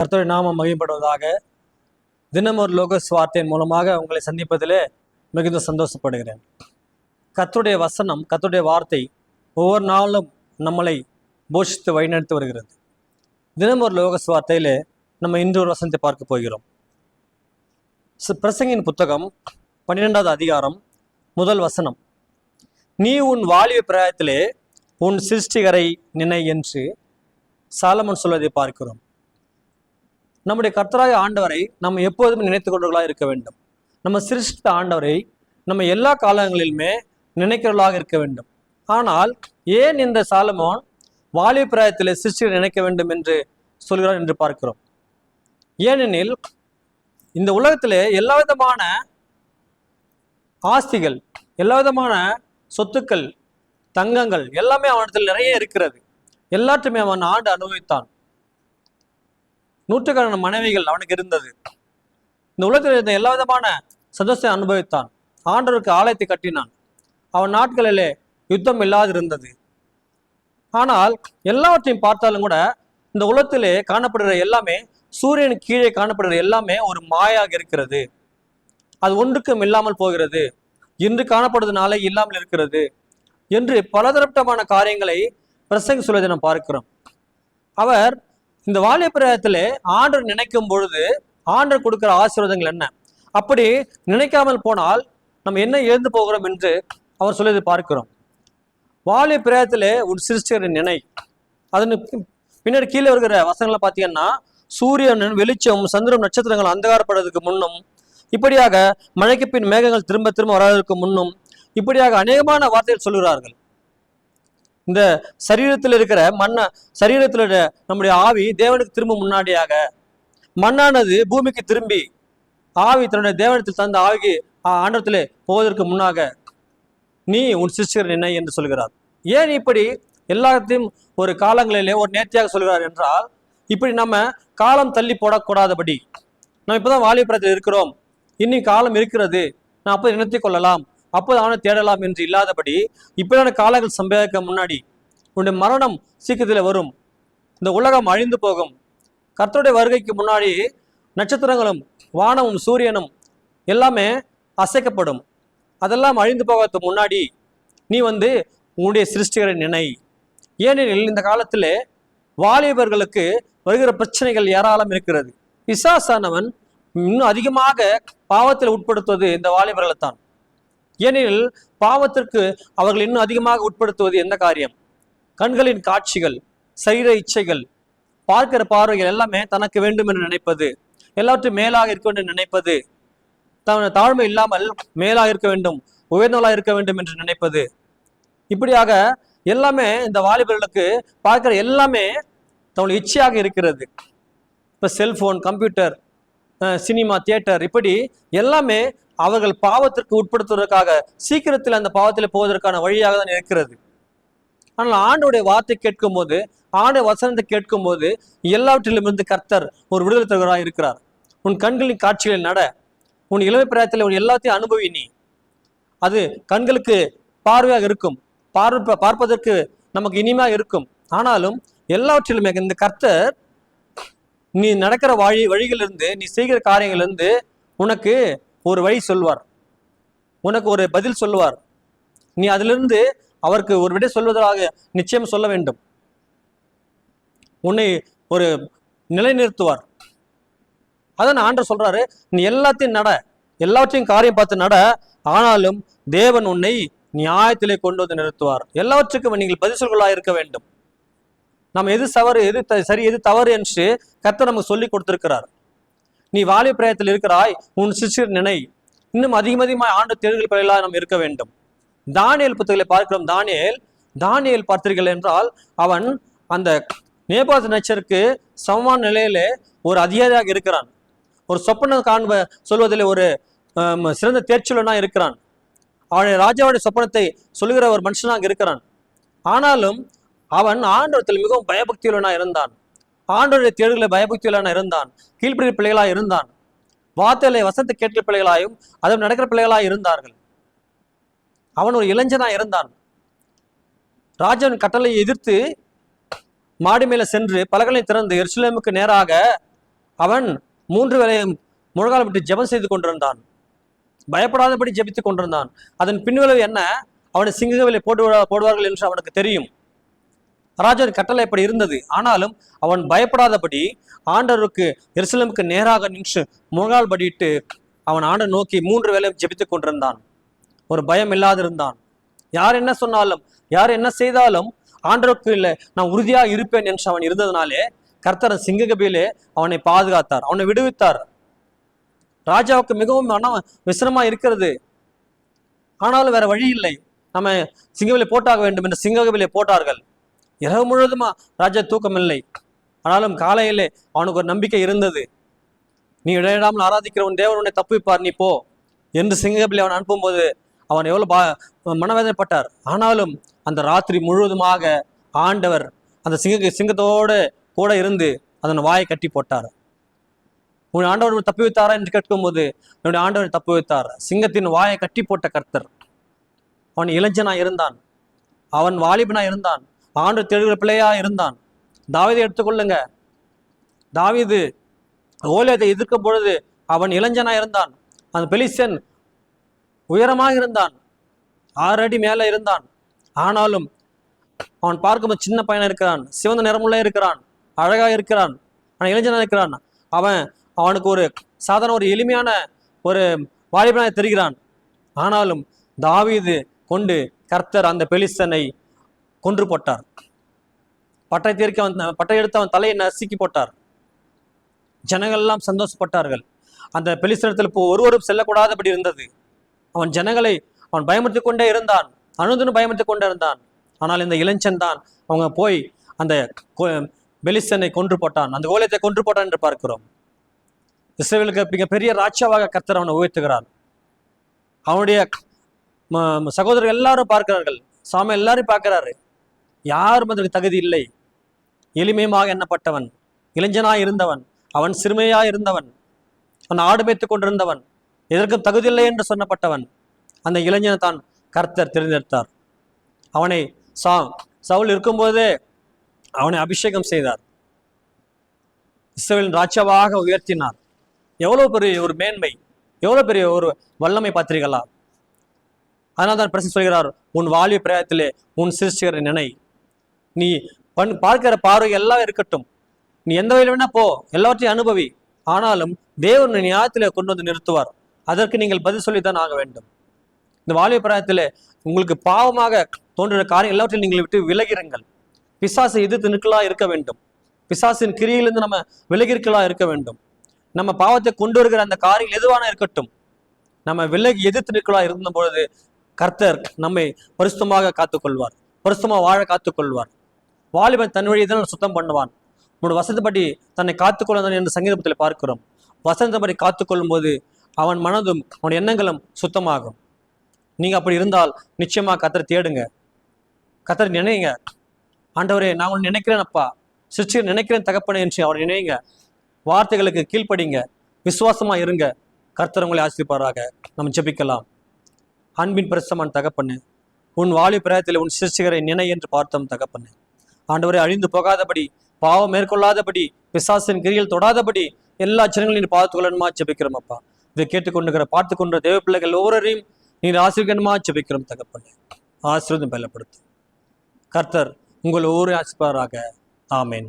கர்த்தரை நாமம் மகிழ்படுவதாக தினம் ஒரு லோகஸ் வார்த்தையின் மூலமாக உங்களை சந்திப்பதிலே மிகுந்த சந்தோஷப்படுகிறேன். கர்த்தருடைய வசனம் கர்த்தருடைய வார்த்தை ஒவ்வொரு நாளும் நம்மளை போஷித்து வழிநடத்தி வருகிறது. தினம் ஒரு லோகஸ் வார்த்தையிலே நம்ம இன்று ஒரு வசனத்தை பார்க்க போகிறோம். பிரசங்கின் புத்தகம் பன்னிரெண்டாவது அதிகாரம் முதல் வசனம். நீ உன் வாலிய பிராயத்திலே உன் சிருஷ்டிகரை நினை என்று சாலமன் சொல்வதை பார்க்கிறோம். நம்முடைய கர்த்தராய ஆண்டவரை நம்ம எப்போதுமே நினைத்து கொண்டவர்களாக இருக்க வேண்டும். நம்ம சிருஷ்டித்த ஆண்டவரை நம்ம எல்லா காலங்களிலுமே நினைக்கிறவர்களாக இருக்க வேண்டும். ஆனால் ஏன் இந்த சாலமோன் வாலி பிராயத்தில் சிருஷ்டியை நினைக்க வேண்டும் என்று சொல்கிறார் என்று பார்க்கிறோம். ஏனெனில் இந்த உலகத்தில் எல்லா விதமான ஆஸ்திகள் எல்லா விதமான சொத்துக்கள் தங்கங்கள் எல்லாமே அவனிடத்தில் நிறைய இருக்கிறது. எல்லாற்றுமே அவன் ஆண்டு அனுபவித்தான். நூற்றுக்கணக்கான மனைவிகள் அவனுக்கு இருந்தது. இந்த உலகத்தில் இருந்த எல்லா விதமான சந்தோஷத்தை அனுபவித்தான். ஆண்டவருக்கு ஆலயத்தை கட்டினான். அவன் நாட்களிலே யுத்தம் இல்லாதிருந்தது. ஆனால் எல்லாவற்றையும் பார்த்தாலும் கூட இந்த உலகத்திலே காணப்படுகிற எல்லாமே சூரியன் கீழே காணப்படுகிற எல்லாமே ஒரு மாயாக இருக்கிறது. அது ஒன்றுக்கும் இல்லாமல் போகிறது. இன்று காணப்படுவது நாளை இல்லாமல் இருக்கிறது என்று பலதரப்பட்டமான காரியங்களை பிரசங்க சொல்வதை நாம் பார்க்கிறோம். அவர் இந்த வாலிபராயத்திலே ஆண்டர் நினைக்கும் பொழுது ஆண்டர் கொடுக்கிற ஆசீர்வாதங்கள் என்ன? அப்படி நினைக்காமல் போனால் நம்ம என்ன எழுந்து போகிறோம் என்று அவர் சொல்லியது பார்க்கிறோம். வாலிய பிரயத்திலே ஒரு சிருஷ்டிகரின் நினை. அதன் பின்னர் பின்னாடி கீழே இருக்கிற வசனங்களை பார்த்தீங்கன்னா சூரியன் வெளிச்சம் சந்திரம் நட்சத்திரங்கள் அந்தகாரப்படுறதுக்கு முன்னும் இப்படியாக மழைக்கு பின் மேகங்கள் திரும்ப திரும்ப வராததற்கு முன்னும் இப்படியாக அநேகமான வார்த்தைகள் சொல்கிறார்கள் இந்த சரீரத்தில் இருக்கிற மண்ண சரீரத்தில் இருக்கிற நம்முடைய ஆவி தேவனுக்கு திரும்ப முன்னாடியாக மண்ணானது பூமிக்கு திரும்பி ஆவி தன்னுடைய தேவனத்தில் தந்த ஆவிக்கு ஆண்டத்திலே போவதற்கு முன்னாக நீ உன் சிஸ்டர் என்ன என்று சொல்கிறார். ஏன் இப்படி எல்லாத்தையும் ஒரு காலங்களிலே ஒரு நேர்த்தியாக சொல்கிறார் என்றால் இப்படி நம்ம காலம் தள்ளி போடக்கூடாதபடி. நம்ம இப்போதான் வாலிபுரத்தில் இருக்கிறோம். இன்னும் காலம் இருக்கிறது. நான் அப்போ நினைத்து கொள்ளலாம். அப்போது அவனை தேடலாம் என்று இல்லாதபடி இப்படியான காலங்கள் சம்பவிக்க முன்னாடி உன்னுடைய மரணம் சீக்கிரத்தில் வரும். இந்த உலகம் அழிந்து போகும். கர்த்தருடைய வருகைக்கு முன்னாடி நட்சத்திரங்களும் வானமும் சூரியனும் எல்லாமே அசைக்கப்படும். அதெல்லாம் அழிந்து போகிறதுக்கு முன்னாடி நீ வந்து உன்னுடைய சிருஷ்டிகரை நினை. ஏனெனில் இந்த காலத்தில் வாலிபர்களுக்கு வருகிற பிரச்சனைகள் ஏராளம் இருக்கிறது. பிசாசானவன் இன்னும் அதிகமாக பாவத்தில் உட்படுத்துவது இந்த வாலிபர்களை தான் ஏனெனில் பாவத்திற்கு அவர்கள் இன்னும் அதிகமாக உட்படுத்துவது என்ன காரியம்? கண்களின் காட்சிகள் சரீர இச்சைகள் பார்க்கிற பார்வைகள் எல்லாமே தனக்கு வேண்டும் என்று நினைப்பது எல்லாவற்றையும் மேலாக இருக்க வேண்டும் என்று நினைப்பது தன் தாழ்மை இல்லாமல் மேலாக இருக்க வேண்டும் உயர்ந்தவளாக இருக்க வேண்டும் என்று நினைப்பது. இப்படியாக எல்லாமே இந்த வாலிபர்களுக்கு பார்க்கிற எல்லாமே தன்னுடைய இச்சையாக இருக்கிறது. இப்போ செல்போன் கம்ப்யூட்டர் சினிமா தியேட்டர் இப்படி எல்லாமே அவர்கள் பாவத்திற்கு உட்படுத்துவதற்காக சீக்கிரத்தில் அந்த பாவத்தில் போவதற்கான வழியாக தான் இருக்கிறது. ஆனால் ஆண்டோடைய வார்த்தை கேட்கும் போது ஆண்டு வசனத்தை கேட்கும் போது எல்லாவற்றிலுமிருந்து கர்த்தர் ஒரு விடுதலை தருவராக இருக்கிறார். உன் கண்களின் காட்சிகளில் நட. உன் இளமை பிராயத்தில் உன் எல்லாத்தையும் அனுபவி நீ. அது கண்களுக்கு பார்வையாக இருக்கும். பார்ப்ப பார்ப்பதற்கு நமக்கு இனிமையாக இருக்கும். ஆனாலும் எல்லாவற்றிலுமே இந்த கர்த்தர் நீ நடக்கிற வழி வழிகளிலிருந்து நீ செய்கிற காரியங்களிலிருந்து உனக்கு ஒரு வழி சொல்வார். உனக்கு ஒரு பதில் சொல்லுவார். நீ அதிலிருந்து அவருக்கு ஒரு விடை சொல்வதாக நிச்சயம் சொல்ல வேண்டும். உன்னை ஒரு நிலைநிறுத்துவார். அதான் ஆண்டர் சொல்றாரு நீ எல்லாத்தையும் நட எல்லாவற்றையும் காரியம் பார்த்து நட ஆனாலும் தேவன் உன்னை நியாயத்திலே கொண்டு வந்து நிறுத்துவார். எல்லாவற்றுக்கும் நீங்கள் பதில் இருக்க வேண்டும். நாம் எது தவறு எது த- சரி எது தவறு என்று கத்தை நமக்கு சொல்லி கொடுத்திருக்கிறார். நீ வாலிப பிரயத்தில் இருக்கிறாய் உன் சிசிர் நினை. இன்னும் அதிகம் அதிகமாக ஆண்டு தேர்தல் பிள்ளைகளாக நாம் இருக்க வேண்டும். தானியல் புத்தகங்களை பார்க்கிறோம். தானியல் தானியல் பார்த்தீர்கள் என்றால் அவன் அந்த நேபாத் நச்சருக்கு சமமான நிலையிலே ஒரு அதிகாரியாக இருக்கிறான். ஒரு சொப்பனம் காண்ப சொல்வதில் ஒரு சிறந்த தேர்ச்சியுள்ளனா இருக்கிறான். அவனை ராஜாவுடைய சொப்பனத்தை சொல்லுகிற ஒரு மனுஷனாக இருக்கிறான். ஆனாலும் அவன் ஆண்டவத்தில் மிகவும் பயபக்தியுள்ளனா இருந்தான். ஆண்டவருடைய தேடுகளை பயபக்தியுள்ளான இருந்தான். கீழ்ப்படி பிள்ளைகளாக இருந்தான். வார்த்தைகளை வசத்தை கேட்கிற பிள்ளைகளாயும் அதில் நடக்கிற பிள்ளைகளாக இருந்தார்கள். அவன் ஒரு இளைஞனாக இருந்தான். ராஜாவின் கட்டளையை எதிர்த்து மாடி மேலே சென்று பலகலை திறந்து எருசலேமுக்கு நேராக அவன் மூன்று வேளையும் முழங்கால் விட்டு ஜெபம் செய்து கொண்டிருந்தான். பயப்படாதபடி ஜெபித்துக் கொண்டிருந்தான். அதன் பின்விளைவு என்ன? அவனை சிங்கவிலை போட்டு போடுவார்கள் என்று அவனுக்கு தெரியும். ராஜாவின் கட்டளை இப்படி இருந்தது. ஆனாலும் அவன் பயப்படாதபடி ஆண்டவருக்கு எருசலமுக்கு நேராக நின்று முழங்கால் படிட்டு அவன் ஆண்டை நோக்கி மூன்று வேளையும் ஜெபித்துக் கொண்டிருந்தான். ஒரு பயம் இல்லாதிருந்தான். யார் என்ன சொன்னாலும் யார் என்ன செய்தாலும் ஆண்டவருக்கு இல்லை நான் உறுதியாக இருப்பேன் என்று அவன் இருந்ததுனாலே கர்த்தர் சிங்ககபியிலே அவனை பாதுகாத்தார் அவனை விடுவித்தார். ராஜாவுக்கு மிகவும் மன விசிரமா இருக்கிறது. ஆனாலும் வேற வழி இல்லை. நம்ம சிங்கவிலை போட்டாக வேண்டும் என்று சிங்ககபிலே போட்டார்கள். இரவு முழுவதுமா ராஜா தூக்கம் இல்லை ஆனாலும் காலையிலே அவனுக்கு ஒரு நம்பிக்கை இருந்தது. நீ இடையிடாமல் ஆராதிக்கிற உன் தேவன் உன்னை தப்பிப்பார் நீ போ என்று சிங்கப்பில் அவன் அனுப்பும்போது அவன் எவ்வளவு பா மனவேதனைப்பட்டார். ஆனாலும் அந்த ராத்திரி முழுவதுமாக ஆண்டவர் அந்த சிங்க சிங்கத்தோடு கூட இருந்து அதன் வாயை கட்டி போட்டார். உன் ஆண்டவர் தப்பி வைத்தாரா என்று கேட்கும்போது என்னுடைய ஆண்டவர் தப்பி வைத்தார் சிங்கத்தின் வாயை கட்டி போட்ட கர்த்தர். அவன் இளைஞனாக இருந்தான். அவன் வாலிபனாக இருந்தான். ஆண்டு தேடுகிற பிள்ளையா இருந்தான். தாவீதை எடுத்துக்கொள்ளுங்க. தாவீது ஓலியத்தை எதிர்க்கும் பொழுது அவன் இளைஞனா இருந்தான். அந்த பெலிசன் உயரமாக இருந்தான். ஆறு அடி மேலே இருந்தான். ஆனாலும் அவன் பார்க்கும்போது சின்ன பையனாக இருக்கிறான். சிவந்த நிறமுள்ள இருக்கிறான். அழகாக இருக்கிறான். ஆனால் இளைஞனா இருக்கிறான். அவன் அவனுக்கு ஒரு சாதாரண ஒரு எளிமையான ஒரு வாலிபனாக தெரிகிறான். ஆனாலும் தாவீது கொண்டு கர்த்தர் அந்த பெலிசனை கொன்று போட்டார். பட்டை தீர்க்க அவன் பட்டை எடுத்து அவன் தலையை நசுக்கி போட்டார். ஜனங்கள் எல்லாம் சந்தோஷப்பட்டார்கள். அந்த பெலிஸ்தனத்தில் இப்போ ஒருவரும் செல்லக்கூடாதபடி இருந்தது. அவன் ஜனங்களை அவன் பயமுறுத்தி கொண்டே இருந்தான். அணுதுன்னு பயமுறுத்தி கொண்டே இருந்தான். ஆனால் இந்த இளைஞன் தான் அவங்க போய் அந்த பெலிஸ்தனை கொன்று போட்டான். அந்த கோலியத்தை கொன்று போட்டான் என்று பார்க்கிறோம். இஸ்ரேலுக்கு மிக பெரிய ராஜாவாக கர்த்தர் அவனை உயர்த்துகிறான் அவனுடைய சகோதரர்கள் எல்லாரும் பார்க்கிறார்கள். சாமி எல்லாரும் பார்க்கிறாரு. யாரும் அதற்கு தகுதி இல்லை. எளிமையுமாக எண்ணப்பட்டவன் இளைஞனாய் இருந்தவன் அவன் சிறுமையாய் இருந்தவன் அவன் ஆடு மேய்த்து கொண்டிருந்தவன் எதற்கும் தகுதியில்லை என்று சொன்னப்பட்டவன் அந்த இளைஞனை தான் கர்த்தர் தேர்ந்தெடுத்தார். அவனை சா சவுல் இருக்கும்போதே அவனை அபிஷேகம் செய்தார். இஸ்ரவேலின் ராஜாவாக உயர்த்தினார். எவ்வளவு பெரிய ஒரு மேன்மை எவ்வளவு பெரிய ஒரு வல்லமை பார்த்தீர்களா அதனால தான் பிரசன் சொல்கிறார் உன் வாழ்வு பிரயத்திலே உன் சிருஷ்டிகரை நினை நீ பண் பார்க்கிற பார்வை எல்லாம் இருக்கட்டும். நீ எந்த வழியில் வேணா போ எல்லாவற்றையும் அனுபவி. ஆனாலும் தேவன் நியாயத்தில் கொண்டு வந்து நிறுத்துவார். அதற்கு நீங்கள் பதில் சொல்லித்தான் ஆக வேண்டும். இந்த வாலிப பிராயத்தில் உங்களுக்கு பாவமாக தோன்றுகிற காரியம் எல்லாவற்றையும் நீங்கள் விட்டு விலகிருங்கள். பிசாசு எதிர்த்து நிற்கலா இருக்க வேண்டும். பிசாசின் கிரியிலிருந்து நம்ம விலகிருக்கலா இருக்க வேண்டும். நம்ம பாவத்தை கொண்டு வருகிற அந்த காரியம் எதுவான இருக்கட்டும். நம்ம விலகி எதிர்த்து நிற்கலா இருந்த பொழுது கர்த்தர் நம்மை பரிசுத்தமாக காத்துக்கொள்வார். பரிசுத்தமாக வாழ காத்துக்கொள்வார். வாலிபன் தன் வழியை தான் சுத்தம் பண்ணுவான். உன்னோட வசந்தபடி தன்னை காத்துக்கொள்ள என்று சங்கீதத்தில் பார்க்கிறோம். வசந்தபடி காத்துக்கொள்ளும் போது அவன் மனதும் அவன் எண்ணங்களும் சுத்தமாகும். நீங்கள் அப்படி இருந்தால் நிச்சயமாக கத்தரை தேடுங்க. கத்தரை நினைங்க. ஆண்டவரே நான் உன் நினைக்கிறேன் அப்பா. சிற்சி நினைக்கிறேன் தகப்பனே என்று அவர் நினைங்க. வார்த்தைகளுக்கு கீழ்ப்படிங்க. விசுவாசமாக இருங்க. கர்த்தர் உங்களை ஆசிரிப்பாராக நம்ம ஜெபிக்கலாம். அன்பின் பிரசமான தகப்பண்ணு உன் வாலி பிரயத்தில் உன் சிறுசிகரை நினை என்று பார்த்தோம் தகப்பண்ணு ஆண்டவரை அழிந்து போகாதபடி பாவம் மேற்கொள்ளாதபடி பிசாசின் கிரியில் தொடாதபடி எல்லா சின்னங்களையும் நீ கொள்ளணுமா ஜெபிக்கிறோம் அப்பா. இதை கேட்டுக்கொண்டுகிற பார்த்து கொண்ட தேவ பிள்ளைகள் ஒவ்வொருவரையும் நீர் ஆசிரியமா ஜெபிக்கிறோம் தகப்பண்ணு ஆசிரியம் பலப்படுத்தும் கர்த்தர் உங்கள் ஒவ்வொரு ஆசிப்பாராக ஆமேன்.